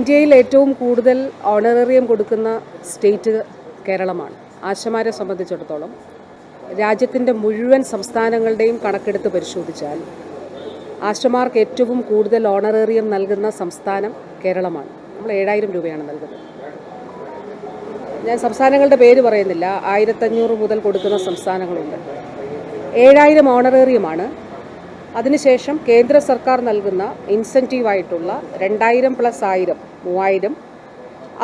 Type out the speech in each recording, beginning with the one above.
ഇന്ത്യയിൽ ഏറ്റവും കൂടുതൽ ഓണറേറിയം കൊടുക്കുന്ന സ്റ്റേറ്റ് കേരളമാണ്. ആശമാരെ സംബന്ധിച്ചിടത്തോളം രാജ്യത്തിന്റെ മുഴുവൻ സംസ്ഥാനങ്ങളുടെയും കണക്കെടുത്ത് പരിശോധിച്ചാൽ ആശമാർക്ക് ഏറ്റവും കൂടുതൽ ഓണറേറിയം നൽകുന്ന സംസ്ഥാനം കേരളമാണ്. നമ്മൾ ഏഴായിരം രൂപയാണ് നൽകുന്നത്. ഞാൻ സംസ്ഥാനങ്ങളുടെ പേര് പറയുന്നില്ല. ആയിരത്തഞ്ഞൂറ് മുതൽ കൊടുക്കുന്ന സംസ്ഥാനങ്ങളുണ്ട്. ഏഴായിരം ഓണറേറിയമാണ് അതിനുശേഷം കേന്ദ്ര സർക്കാർ നൽകുന്ന ഇൻസെന്റീവായിട്ടുള്ള രണ്ടായിരം പ്ലസ് ആയിരം മൂവായിരം.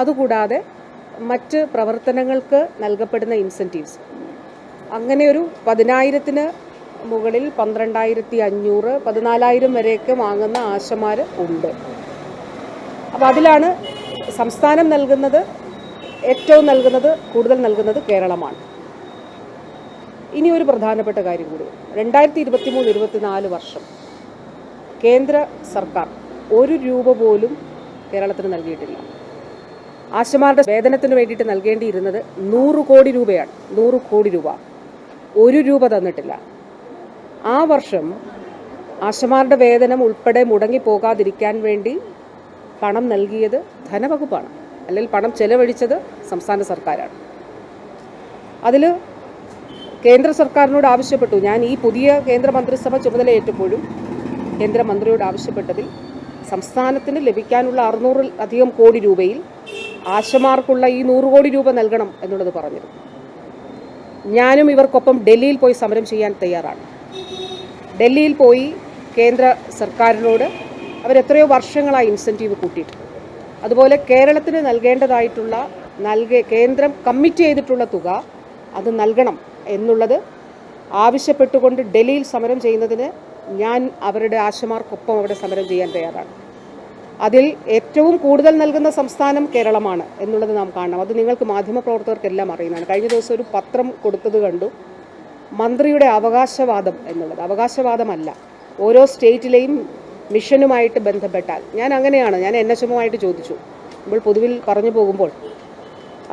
അതുകൂടാതെ മറ്റ് പ്രവർത്തനങ്ങൾക്ക് നൽകപ്പെടുന്ന ഇൻസെന്റീവ്സ്. അങ്ങനെ ഒരു പതിനായിരത്തിന് മുകളിൽ പന്ത്രണ്ടായിരത്തി അഞ്ഞൂറ് പതിനാലായിരം വരെയൊക്കെ വാങ്ങുന്ന ആശമാർ ഉണ്ട്. അപ്പോൾ അതിലാണ് സംസ്ഥാനം നൽകുന്നത് ഏറ്റവും നൽകുന്നത് കൂടുതൽ നൽകുന്നത് കേരളമാണ്. ഇനി ഒരു പ്രധാനപ്പെട്ട കാര്യം കൂടി. രണ്ടായിരത്തി ഇരുപത്തി മൂന്ന് ഇരുപത്തിനാല് വർഷം കേന്ദ്ര സർക്കാർ ഒരു രൂപ പോലും കേരളത്തിന് നൽകിയിട്ടില്ല. ആശമാരുടെ വേതനത്തിന് വേണ്ടിയിട്ട് നൽകേണ്ടിയിരുന്നത് നൂറ് കോടി രൂപയാണ്. നൂറ് കോടി രൂപ. ഒരു രൂപ തന്നിട്ടില്ല. ആ വർഷം ആശമാരുടെ വേതനം ഉൾപ്പെടെ മുടങ്ങി പോകാതിരിക്കാൻ വേണ്ടി പണം നൽകിയത് ധനവകുപ്പാണ്. അല്ലെങ്കിൽ പണം ചെലവഴിച്ചത് സംസ്ഥാന സർക്കാരാണ്. അതിൽ കേന്ദ്ര സർക്കാരിനോട് ആവശ്യപ്പെട്ടു. ഞാൻ ഈ പുതിയ കേന്ദ്ര മന്ത്രിസഭ ചുമതലയേറ്റപ്പോഴും കേന്ദ്രമന്ത്രിയോട് ആവശ്യപ്പെട്ടതിൽ സംസ്ഥാനത്തിന് ലഭിക്കാനുള്ള അറുന്നൂറിൽ അധികം കോടി രൂപയിൽ ആശമാർക്കുള്ള ഈ നൂറ് കോടി രൂപ നൽകണം എന്നുള്ളത് പറഞ്ഞിരുന്നു. ഞാനും ഇവർക്കൊപ്പം ഡൽഹിയിൽ പോയി സമരം ചെയ്യാൻ തയ്യാറാണ്. ഡൽഹിയിൽ പോയി കേന്ദ്ര സർക്കാരിനോട് അവരെത്രയോ വർഷങ്ങളായി ഇൻസെന്റീവ് കൂട്ടിയിട്ടുണ്ട്. അതുപോലെ കേരളത്തിന് നൽകേണ്ടതായിട്ടുള്ള നൽകേ കേന്ദ്രം കമ്മിറ്റ് ചെയ്തിട്ടുള്ള തുക അത് നൽകണം എന്നുള്ളത് ആവശ്യപ്പെട്ടുകൊണ്ട് ഡൽഹിയിൽ സമരം ചെയ്യുന്നതിന് ഞാൻ അവരുടെ ആശമാർക്കൊപ്പം അവിടെ സമരം ചെയ്യാൻ തയ്യാറാണ്. അതിൽ ഏറ്റവും കൂടുതൽ നൽകുന്ന സംസ്ഥാനം കേരളമാണ് എന്നുള്ളത് നാം കാണണം. അത് നിങ്ങൾക്ക് മാധ്യമപ്രവർത്തകർക്കെല്ലാം അറിയുന്നതാണ്. കഴിഞ്ഞ ദിവസം ഒരു പത്രം കൊടുത്തത് കണ്ടു. മന്ത്രിയുടെ അവകാശവാദം എന്നുള്ളത്. അവകാശവാദമല്ല. ഓരോ സ്റ്റേറ്റിലെയും മിഷനുമായിട്ട് ബന്ധപ്പെട്ടാൽ. ഞാൻ അങ്ങനെയാണ്. ഞാൻ എൻ എച്ച് എമ്മുമായിട്ട് ചോദിച്ചു. നമ്മൾ പൊതുവിൽ പറഞ്ഞു പോകുമ്പോൾ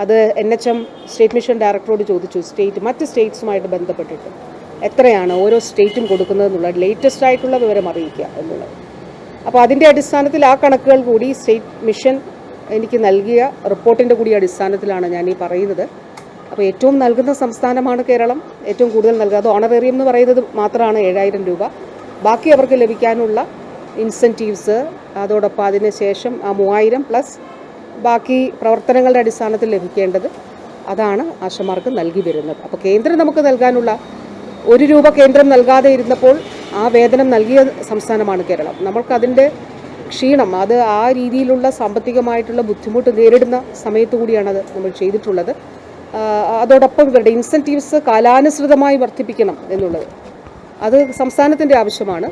അത് N H M state mission ഡയറക്ടറോട് ചോദിച്ചു സ്റ്റേറ്റ് മറ്റ് സ്റ്റേറ്റ്സുമായിട്ട് ബന്ധപ്പെട്ടിട്ട് എത്രയാണ് ഓരോ സ്റ്റേറ്റും കൊടുക്കുന്നതെന്നുള്ള ലേറ്റസ്റ്റ് ആയിട്ടുള്ള വിവരം അറിയിക്കുക എന്നുള്ളത്. അപ്പോൾ അതിന്റെ അടിസ്ഥാനത്തിൽ ആ കണക്കുകൾ കൂടി സ്റ്റേറ്റ് മിഷൻ എനിക്ക് നൽകിയ റിപ്പോർട്ടിന്റെ കൂടി അടിസ്ഥാനത്തിലാണ് ഞാൻ ഈ പറയുന്നത്. അപ്പോൾ ഏറ്റവും നൽകുന്ന സംസ്ഥാനമാണ് കേരളം. ഏറ്റവും കൂടുതൽ നൽകുക അത് ഓണറേറിയം എന്ന് പറയുന്നത് മാത്രമാണ് ഏഴായിരം രൂപ. ബാക്കി അവർക്ക് ലഭിക്കാനുള്ള ഇൻസെന്റീവ്സ് അതോടൊപ്പം അതിന് ശേഷം ആ മൂവായിരം പ്ലസ് ബാക്കി പ്രവർത്തനങ്ങളുടെ അടിസ്ഥാനത്തിൽ ലഭിക്കേണ്ടത് അതാണ് ആശമാർക്ക് നൽകി വരുന്നത്. അപ്പോൾ കേന്ദ്രം നമുക്ക് നൽകാനുള്ള ഒരു രൂപ കേന്ദ്രം നൽകാതെ ഇരുന്നപ്പോൾ ആ വേതനം നൽകിയ സംസ്ഥാനമാണ് കേരളം. നമ്മൾക്കതിന്റെ ക്ഷീണം അത് ആ രീതിയിലുള്ള സാമ്പത്തികമായിട്ടുള്ള ബുദ്ധിമുട്ട് നേരിടുന്ന സമയത്ത് അത് നമ്മൾ ചെയ്തിട്ടുള്ളത്. അതോടൊപ്പം ഇവരുടെ ഇൻസെന്റീവ്സ് കാലാനുസൃതമായി വർദ്ധിപ്പിക്കണം എന്നുള്ളത്. അത് സംസ്ഥാനത്തിന്റെ ആവശ്യമാണ്.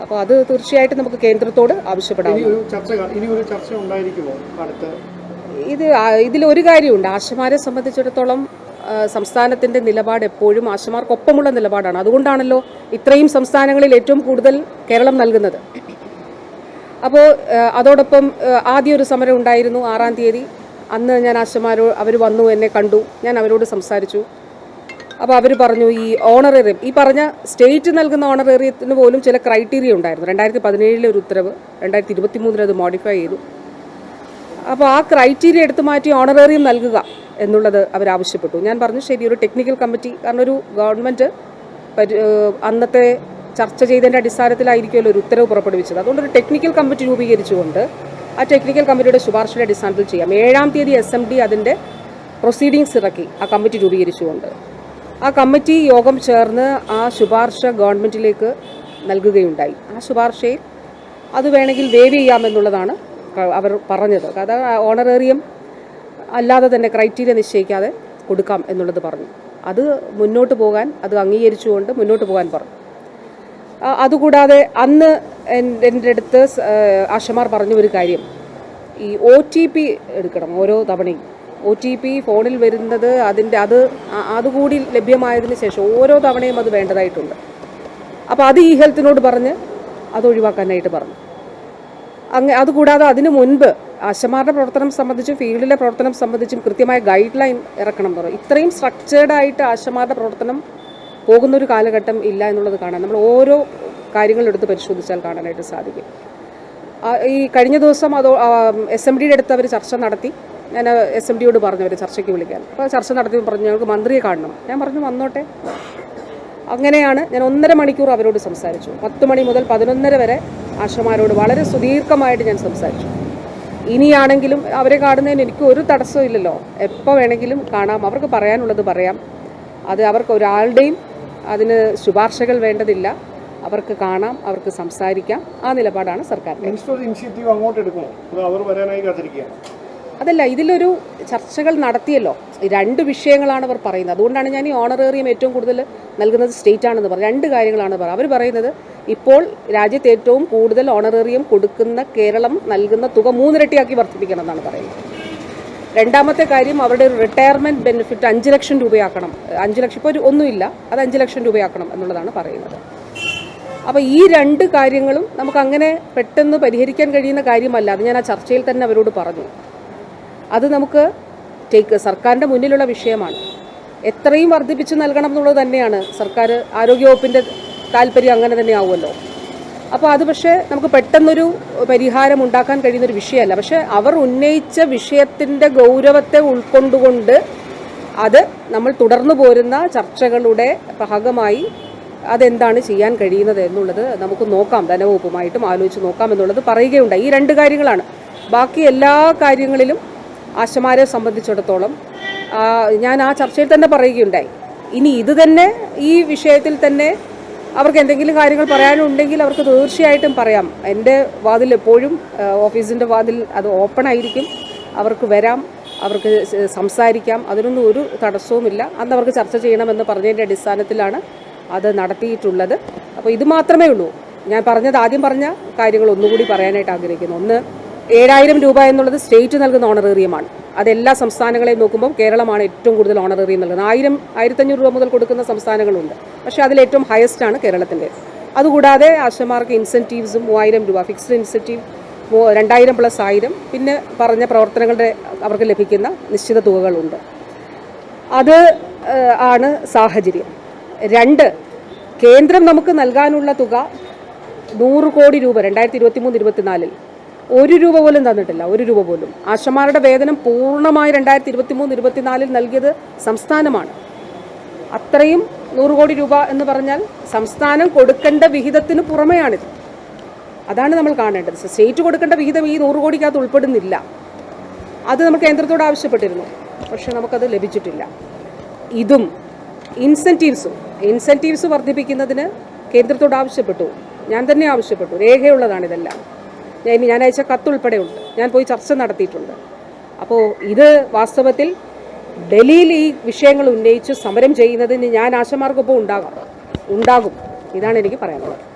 അപ്പോൾ അത് തീർച്ചയായിട്ടും നമുക്ക് കേന്ദ്രത്തോട് ആവശ്യപ്പെടാം. ഇനി ഒരു ചർച്ച കാ- ഒരു ചർച്ച ഉണ്ടായിരിക്കുമോ അടുത്ത്? ഇത് ഇതിലൊരു കാര്യമുണ്ട്. ആശമാരെ സംബന്ധിച്ചിടത്തോളം സംസ്ഥാനത്തിന്റെ നിലപാട് എപ്പോഴും ആശമാർക്കൊപ്പമുള്ള നിലപാടാണ്. അതുകൊണ്ടാണല്ലോ ഇത്രയും സംസ്ഥാനങ്ങളിൽ ഏറ്റവും കൂടുതൽ കേരളം നൽകുന്നത്. അപ്പോൾ അതോടൊപ്പം ആദ്യം ഒരു സമരം ഉണ്ടായിരുന്നു ആറാം തീയതി. അന്ന് ഞാൻ ആശമാരോ അവർ വന്നു എന്നെ കണ്ടു. ഞാൻ അവരോട് സംസാരിച്ചു. അപ്പോൾ അവർ പറഞ്ഞു ഈ ഓണറേറിയം ഈ പറഞ്ഞ സ്റ്റേറ്റ് നൽകുന്ന ഓണറേറിയത്തിന് പോലും ചില ക്രൈറ്റീരിയ ഉണ്ടായിരുന്നു. രണ്ടായിരത്തി പതിനേഴിലെ ഒരു ഉത്തരവ് രണ്ടായിരത്തി ഇരുപത്തി മൂന്നിൽ അത് മോഡിഫൈ ചെയ്തു. അപ്പോൾ ആ ക്രൈറ്റീരിയ എടുത്തു മാറ്റി ഓണറേറിയം നൽകുക എന്നുള്ളത് അവരാവശ്യപ്പെട്ടു. ഞാൻ പറഞ്ഞു ശരി ഒരു ടെക്നിക്കൽ കമ്മിറ്റി കാരണം ഒരു ഗവൺമെന്റ് അന്നത്തെ ചർച്ച ചെയ്തതിന്റെ അടിസ്ഥാനത്തിലായിരിക്കുമല്ലോ ഒരു ഉത്തരവ് പുറപ്പെടുവിച്ചത്. അതുകൊണ്ട് ഒരു ടെക്നിക്കൽ കമ്മിറ്റി രൂപീകരിച്ചുകൊണ്ട് ആ ടെക്നിക്കൽ കമ്മിറ്റിയുടെ ശുപാർശയുടെ അടിസ്ഥാനത്തിൽ ചെയ്യാം. ഏഴാം തീയതി എസ് എം ഡി അതിന്റെ പ്രൊസീഡിങ്സ് ഇറക്കി ആ കമ്മിറ്റി രൂപീകരിച്ചുകൊണ്ട്. ആ കമ്മിറ്റി യോഗം ചേർന്ന് ആ ശുപാർശ ഗവൺമെന്റിലേക്ക് നൽകുകയുണ്ടായി. ആ ശുപാർശയിൽ അത് വേണമെങ്കിൽ വേവ് ചെയ്യാമെന്നുള്ളതാണ് അവർ പറഞ്ഞത്. അതായത് ഓണറേറിയം അല്ലാതെ തന്നെ ക്രൈറ്റീരിയ നിശ്ചയിക്കാതെ കൊടുക്കാം എന്നുള്ളത് പറഞ്ഞു. അത് മുന്നോട്ട് പോകാൻ അത് അംഗീകരിച്ചുകൊണ്ട് മുന്നോട്ട് പോകാൻ പറഞ്ഞു. അതുകൂടാതെ അന്ന് എൻ- എന്റെ അടുത്ത് ആശമാർ പറഞ്ഞ ഒരു കാര്യം. ഈ ഒ ടി പി എടുക്കണം ഓരോ തവണയും. ഒ ടി പി ഫോണിൽ വരുന്നത് അതിന്റെ അത് അതുകൂടി ലഭ്യമായതിന് ശേഷം ഓരോ തവണയും അത് വേണ്ടതായിട്ടുണ്ട്. അപ്പോൾ അത് ഈ ഹെൽത്തിനോട് പറഞ്ഞ് അത് ഒഴിവാക്കാനായിട്ട് പറഞ്ഞു. അങ്ങ് അതുകൂടാതെ അതിന് മുൻപ് ആശമാരുടെ പ്രവർത്തനം സംബന്ധിച്ചും ഫീൽഡിലെ പ്രവർത്തനം സംബന്ധിച്ചും കൃത്യമായ ഗൈഡ് ലൈൻ ഇറക്കണം എന്ന് പറയും ഇത്രയും സ്ട്രക്ചേർഡായിട്ട് ആശമാരുടെ പ്രവർത്തനം പോകുന്നൊരു കാലഘട്ടം ഇല്ല എന്നുള്ളത് കാണാം നമ്മൾ ഓരോ കാര്യങ്ങളെടുത്ത് പരിശോധിച്ചാൽ കാണാനായിട്ട് സാധിക്കും. ഈ കഴിഞ്ഞ ദിവസം അത് എസ് എം ഡിയുടെ അടുത്ത് അവർ ചർച്ച നടത്തി. ഞാൻ എസ് എം ഡിയോട് പറഞ്ഞു അവർ ചർച്ചയ്ക്ക് വിളിക്കാൻ. അപ്പോൾ ചർച്ച നടത്തി പറഞ്ഞു ഞങ്ങൾക്ക് മന്ത്രിയെ കാണണം. ഞാൻ പറഞ്ഞു വന്നോട്ടെ. അങ്ങനെയാണ് ഞാൻ ഒന്നര മണിക്കൂർ അവരോട് സംസാരിച്ചു. പത്ത് മണി മുതൽ പതിനൊന്നര വരെ ആശമാരോട് വളരെ സുദീർഘമായിട്ട് ഞാൻ സംസാരിച്ചു. ഇനിയാണെങ്കിലും അവരെ കാണുന്നതിന് എനിക്ക് ഒരു തടസ്സവും ഇല്ലല്ലോ. എപ്പോൾ വേണമെങ്കിലും കാണാം അവർക്ക് പറയാനുള്ളത് പറയാം. അത് അവർക്ക് ഒരാളുടെയും അതിന് ശുപാർശകൾ വേണ്ടതില്ല. അവർക്ക് കാണാം അവർക്ക് സംസാരിക്കാം. ആ നിലപാടാണ് സർക്കാർ ഇനിഷ്യേറ്റീവ് അങ്ങോട്ട് എടുക്കുമോ അവർ വരാനായി കാത്തിരിക്കുകയാണ്? അതല്ല ഇതിലൊരു ചർച്ചകൾ നടത്തിയല്ലോ. രണ്ട് വിഷയങ്ങളാണ് അവർ പറയുന്നത്. അതുകൊണ്ടാണ് ഞാൻ ഈ ഓണറേറിയം ഏറ്റവും കൂടുതൽ നൽകുന്നത് സ്റ്റേറ്റ് ആണെന്ന് പറഞ്ഞു രണ്ട് കാര്യങ്ങളാണ് പറയുന്നത്. അവർ പറയുന്നത് ഇപ്പോൾ രാജ്യത്ത് ഏറ്റവും കൂടുതൽ ഓണറേറിയം കൊടുക്കുന്ന കേരളം നൽകുന്ന തുക മൂന്നിരട്ടിയാക്കി വർദ്ധിപ്പിക്കണം എന്നാണ് പറയുന്നത്. രണ്ടാമത്തെ കാര്യം അവരുടെ ഒരു റിട്ടയർമെന്റ് ബെനിഫിറ്റ് അഞ്ച് ലക്ഷം രൂപയാക്കണം. അഞ്ച് ലക്ഷം ഇപ്പോൾ ഒരു ഒന്നുമില്ല. അത് അഞ്ച് ലക്ഷം രൂപയാക്കണം എന്നുള്ളതാണ് പറയുന്നത്. അപ്പോൾ ഈ രണ്ട് കാര്യങ്ങളും നമുക്ക് അങ്ങനെ പെട്ടെന്ന് പരിഹരിക്കാൻ കഴിയുന്ന കാര്യമല്ല. അത് ഞാൻ ആ ചർച്ചയിൽ തന്നെ അവരോട് പറഞ്ഞു. അത് നമുക്ക് ടേക്ക് സർക്കാരിന്റെ മുന്നിലുള്ള വിഷയമാണ്. എത്രയും വർദ്ധിപ്പിച്ച് നൽകണം എന്നുള്ളത് തന്നെയാണ് സർക്കാർ ആരോഗ്യവകുപ്പിന്റെ താല്പര്യം അങ്ങനെ തന്നെ ആവുമല്ലോ. അപ്പോൾ അത് പക്ഷേ നമുക്ക് പെട്ടെന്നൊരു പരിഹാരം ഉണ്ടാക്കാൻ കഴിയുന്നൊരു വിഷയമല്ല. പക്ഷേ അവർ ഉന്നയിച്ച വിഷയത്തിന്റെ ഗൗരവത്തെ ഉൾക്കൊണ്ടുകൊണ്ട് അത് നമ്മൾ തുടർന്നു പോരുന്ന ചർച്ചകളുടെ ഭാഗമായി അതെന്താണ് ചെയ്യാൻ കഴിയുന്നത് എന്നുള്ളത് നമുക്ക് നോക്കാം. ധനവകുപ്പുമായിട്ടും ആലോചിച്ച് നോക്കാം എന്നുള്ളത് പറയുകയുണ്ടായി. ഈ രണ്ട് കാര്യങ്ങളാണ്. ബാക്കി എല്ലാ കാര്യങ്ങളിലും ആശമാരെ സംബന്ധിച്ചിടത്തോളം ഞാൻ ആ ചർച്ചയിൽ തന്നെ പറയുകയുണ്ടായി. ഇനി ഇത് തന്നെ ഈ വിഷയത്തിൽ തന്നെ അവർക്ക് എന്തെങ്കിലും കാര്യങ്ങൾ പറയാനുണ്ടെങ്കിൽ അവർക്ക് തീർച്ചയായിട്ടും പറയാം. എന്റെ വാതിൽ എപ്പോഴും ഓഫീസിന്റെ വാതിൽ അത് ഓപ്പൺ ആയിരിക്കും. അവർക്ക് വരാം അവർക്ക് സംസാരിക്കാം. അതിനൊന്നും ഒരു തടസ്സവുമില്ല. അന്ന് അവർക്ക് ചർച്ച ചെയ്യണമെന്ന് പറഞ്ഞതിന്റെ അടിസ്ഥാനത്തിലാണ് അത് നടത്തിയിട്ടുള്ളത്. അപ്പോൾ ഇത് മാത്രമേ ഉള്ളൂ. ഞാൻ പറഞ്ഞത് ആദ്യം പറഞ്ഞ കാര്യങ്ങൾ ഒന്നുകൂടി പറയാനായിട്ട് ആഗ്രഹിക്കുന്നു. ഒന്ന് ഏഴായിരം രൂപ എന്നുള്ളത് സ്റ്റേറ്റ് നൽകുന്ന ഓണറേറിയമാണ്. അതെല്ലാ സംസ്ഥാനങ്ങളെയും നോക്കുമ്പോൾ കേരളമാണ് ഏറ്റവും കൂടുതൽ ഓണറേറിയം നൽകുന്നത്. ആയിരം ആയിരത്തഞ്ഞൂറ് രൂപ മുതൽ കൊടുക്കുന്ന സംസ്ഥാനങ്ങളുണ്ട്. പക്ഷേ അതിൽ ഏറ്റവും ഹയസ്റ്റ് ആണ് കേരളത്തിന്റെ. അതുകൂടാതെ ആശമാർക്ക് ഇൻസെന്റീവ്സും മൂവായിരം രൂപ ഫിക്സ്ഡ് ഇൻസെന്റീവ് രണ്ടായിരം പ്ലസ് ആയിരം. പിന്നെ പറഞ്ഞ പ്രവർത്തനങ്ങളുടെ അവർക്ക് ലഭിക്കുന്ന നിശ്ചിത തുകകളുണ്ട്. അത് ആണ് സാഹചര്യം. രണ്ട് കേന്ദ്രം നമുക്ക് നൽകാനുള്ള തുക നൂറ് കോടി രൂപ രണ്ടായിരത്തി ഇരുപത്തി മൂന്ന് ഇരുപത്തിനാലിൽ. ഒരു രൂപ പോലും തന്നിട്ടില്ല ഒരു രൂപ പോലും. ആശമാരുടെ വേതനം പൂർണമായി രണ്ടായിരത്തി ഇരുപത്തി മൂന്ന് ഇരുപത്തിനാലിൽ നൽകിയത് സംസ്ഥാനമാണ്. അത്രയും നൂറ് കോടി രൂപ എന്ന് പറഞ്ഞാൽ സംസ്ഥാനം കൊടുക്കേണ്ട വിഹിതത്തിന് പുറമെയാണിത്. അതാണ് നമ്മൾ കാണേണ്ടത്. സ്റ്റേറ്റ് കൊടുക്കേണ്ട വിഹിതം ഈ നൂറ് കോടിക്കകത്ത് ഉൾപ്പെടുന്നില്ല. അത് നമ്മൾ കേന്ദ്രത്തോട് ആവശ്യപ്പെട്ടിരുന്നു. പക്ഷെ നമുക്കത് ലഭിച്ചിട്ടില്ല. ഇതും ഇൻസെന്റീവ്സും ഇൻസെന്റീവ്സ് വർദ്ധിപ്പിക്കുന്നതിന് കേന്ദ്രത്തോട് ആവശ്യപ്പെട്ടു. ഞാൻ തന്നെ ആവശ്യപ്പെട്ടു. രേഖയുള്ളതാണ് ഇതെല്ലാം. ഞാൻ ഇനി ഞാൻ അയച്ച കത്തുൾപ്പെടെ ഉണ്ട് ഞാൻ പോയി ചർച്ച നടത്തിയിട്ടുണ്ട്. അപ്പോൾ ഇത് വാസ്തവത്തിൽ ഡൽഹിയിൽ ഈ വിഷയങ്ങൾ ഉന്നയിച്ച് സമരം ചെയ്യുന്നതിന് ഞാൻ ആശമാർക്കൊപ്പം ഉണ്ടാകാം. ഉണ്ടാകും. ഇതാണ് എനിക്ക് പറയാനുള്ളത്.